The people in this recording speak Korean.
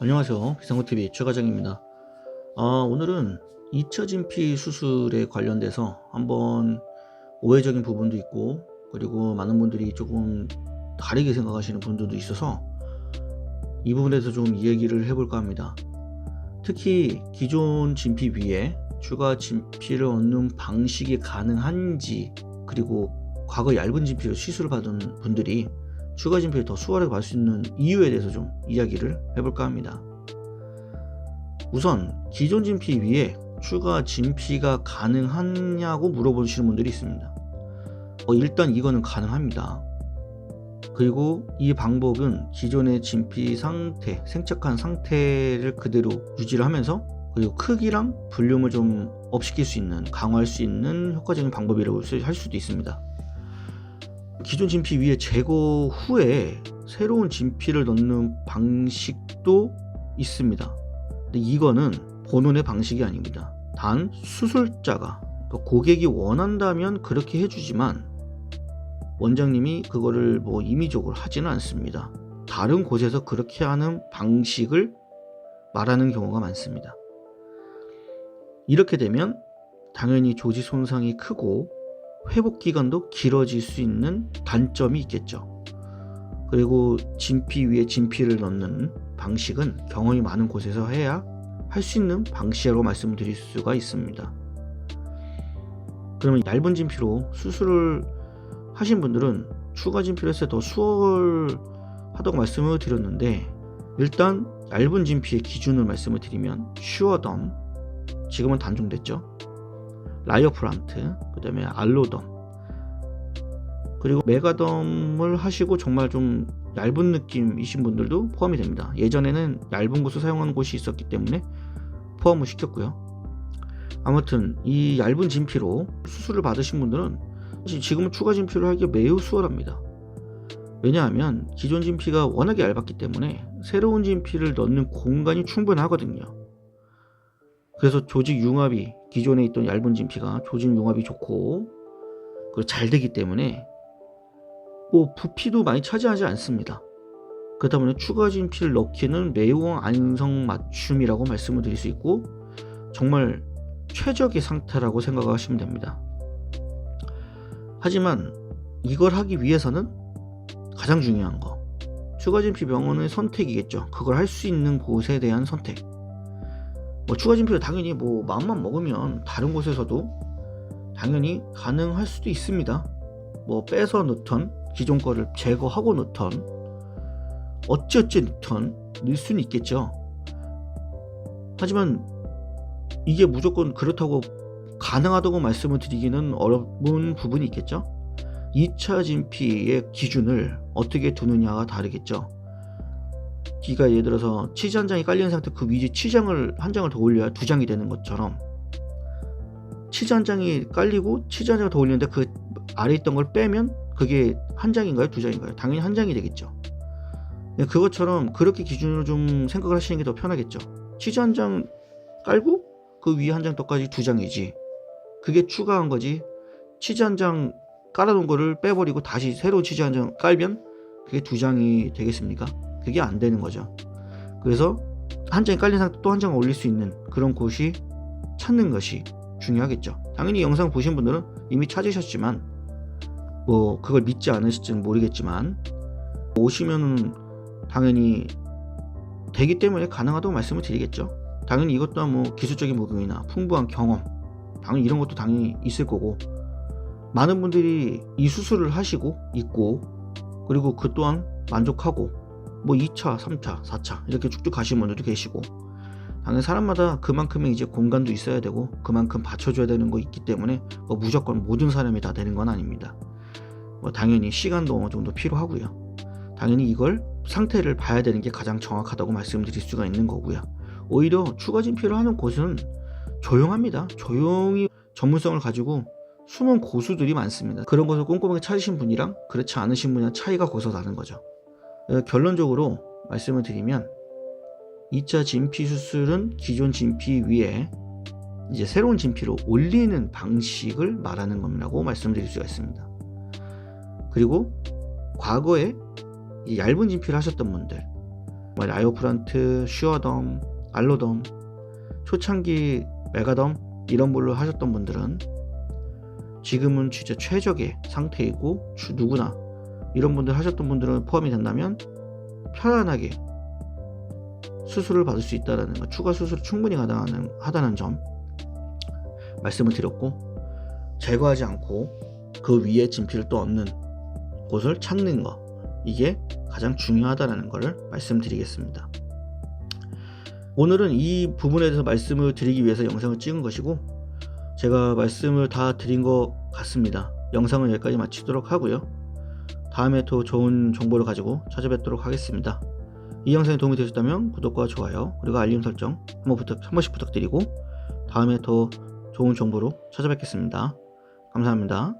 안녕하세요. 기상고TV 최과장입니다. 아, 오늘은 2차 진피 수술에 관련돼서 한번 오해적인 부분도 있고 그리고 많은 분들이 조금 다르게 생각하시는 분들도 있어서 이 부분에 대해서 좀 이야기를 해볼까 합니다. 특히 기존 진피 위에 추가 진피를 얻는 방식이 가능한지 그리고 과거 얇은 진피로 시술을 받은 분들이 추가 진피를 더 수월하게 받을 수 있는 이유에 대해서 좀 이야기를 해볼까 합니다. 우선 기존 진피 위에 추가 진피가 가능하냐고 물어보시는 분들이 있습니다. 어, 일단 이거는 가능합니다. 그리고 이 방법은 기존의 진피 상태, 생착한 상태를 그대로 유지를 하면서 그리고 크기랑 볼륨을 좀 업시킬 수 있는, 강화할 수 있는 효과적인 방법이라고 할 수도 있습니다. 기존 진피 위에 제거 후에 새로운 진피를 넣는 방식도 있습니다. 근데 이거는 본원의 방식이 아닙니다. 단 수술자가 고객이 원한다면 그렇게 해주지만 원장님이 그거를 뭐 임의적으로 하지는 않습니다. 다른 곳에서 그렇게 하는 방식을 말하는 경우가 많습니다. 이렇게 되면 당연히 조직 손상이 크고 회복 기간도 길어질 수 있는 단점이 있겠죠. 그리고 진피 위에 진피를 넣는 방식은 경험이 많은 곳에서 해야 할 수 있는 방식이라고 말씀드릴 수가 있습니다. 그러면 얇은 진피로 수술을 하신 분들은 추가 진피를 했을 때 더 수월하다고 말씀을 드렸는데 일단 얇은 진피의 기준을 말씀을 드리면 슈어덤 지금은 단종됐죠 라이어프란트 그 다음에 알로덤 그리고 메가덤을 하시고 정말 좀 얇은 느낌이신 분들도 포함이 됩니다 예전에는 얇은 곳을 사용하는 곳이 있었기 때문에 포함을 시켰고요 아무튼 이 얇은 진피로 수술을 받으신 분들은 사실 지금은 추가 진피를 하기 매우 수월합니다. 왜냐하면 기존 진피가 워낙에 얇았기 때문에 새로운 진피를 넣는 공간이 충분하거든요. 그래서 조직 융합이 기존에 있던 얇은 진피가 조직 융합이 좋고 잘 되기 때문에 뭐 부피도 많이 차지하지 않습니다. 그렇다 보니 추가 진피를 넣기는 매우 안성 맞춤이라고 말씀을 드릴 수 있고 정말 최적의 상태라고 생각하시면 됩니다. 하지만 이걸 하기 위해서는 가장 중요한 거 추가 진피 병원의 선택이겠죠. 그걸 할 수 있는 곳에 대한 선택. 뭐 추가진피를 당연히 뭐 마음만 먹으면 다른 곳에서도 당연히 가능할 수도 있습니다. 뭐 빼서 넣던 기존 거를 제거하고 넣던 어찌어찌 넣던 넣을 수는 있겠죠. 하지만 이게 무조건 그렇다고 가능하다고 말씀을 드리기는 어려운 부분이 있겠죠. 2차 진피의 기준을 어떻게 두느냐가 다르겠죠. 기가 예를 들어서 치즈 한 장이 깔린 상태 그 위에 치장을 한 장을 더 올려야 두 장이 되는 것처럼 치즈 한 장이 깔리고 치즈 한 장을 더 올리는데 그 아래 있던 걸 빼면 그게 한 장인가요? 두 장인가요? 당연히 한 장이 되겠죠. 네, 그것처럼 그렇게 기준으로 좀 생각을 하시는 게 더 편하겠죠. 치즈 한 장 깔고 그 위에 한 장 더까지 두 장이지. 그게 추가한 거지. 치즈 한 장 깔아놓은 거를 빼버리고 다시 새로운 치즈 한 장 깔면 그게 두 장이 되겠습니까? 그게 안 되는 거죠. 그래서 한 장이 깔린 상태 또 한 장을 올릴 수 있는 그런 곳이 찾는 것이 중요하겠죠. 당연히 영상 보신 분들은 이미 찾으셨지만 뭐 그걸 믿지 않으실지는 모르겠지만 오시면은 당연히 되기 때문에 가능하다고 말씀을 드리겠죠. 당연히 이것 또한 뭐 기술적인 부분이나 풍부한 경험 당연히 이런 것도 당연히 있을 거고 많은 분들이 이 수술을 하시고 있고 그리고 그 또한 만족하고 뭐 2차, 3차, 4차 이렇게 쭉쭉 가시는 분들도 계시고 당연히 사람마다 그만큼의 이제 공간도 있어야 되고 그만큼 받쳐줘야 되는 거 있기 때문에 뭐 무조건 모든 사람이 다 되는 건 아닙니다. 뭐 당연히 시간도 어느 정도 필요하고요. 당연히 이걸 상태를 봐야 되는 게 가장 정확하다고 말씀드릴 수가 있는 거고요. 오히려 추가 진피를 하는 곳은 조용합니다. 조용히 전문성을 가지고 숨은 고수들이 많습니다. 그런 것을 꼼꼼하게 찾으신 분이랑 그렇지 않으신 분이랑 차이가 거기서 나는 거죠. 어, 결론적으로 말씀을 드리면 2차 진피 수술은 기존 진피 위에 이제 새로운 진피로 올리는 방식을 말하는 것이라고 말씀드릴 수가 있습니다. 그리고 과거에 이 얇은 진피를 하셨던 분들 뭐 라이오프란트, 슈어덤, 알로덤, 초창기 메가덤 이런 걸로 하셨던 분들은 지금은 진짜 최적의 상태이고 주- 누구나 이런 분들 하셨던 분들은 포함이 된다면 편안하게 수술을 받을 수 있다라는 거, 추가 수술 충분히 가능하다는 하다는 점 말씀을 드렸고 제거하지 않고 그 위에 진피를 또 얻는 곳을 찾는 거 이게 가장 중요하다는 것을 말씀드리겠습니다. 오늘은 이 부분에 대해서 말씀을 드리기 위해서 영상을 찍은 것이고 제가 말씀을 다 드린 것 같습니다. 영상은 여기까지 마치도록 하고요. 다음에 또 좋은 정보를 가지고 찾아뵙도록 하겠습니다. 이 영상이 도움이 되셨다면 구독과 좋아요 그리고 알림 설정 한번 부탁, 한 번씩 부탁드리고 다음에 더 좋은 정보로 찾아뵙겠습니다. 감사합니다.